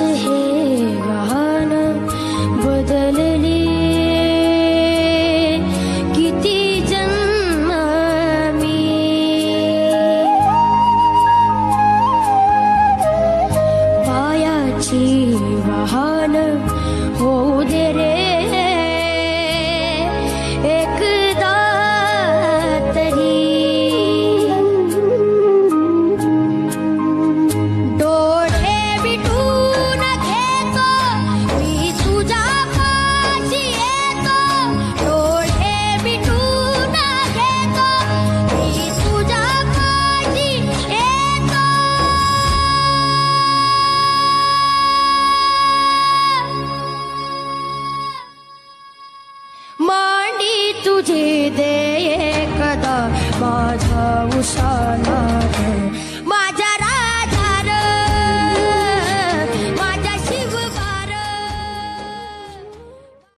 हे वाहन बदलले. किती जन्म पायाची वाहन हो दे रे. तुझी दे कदा माझा उषा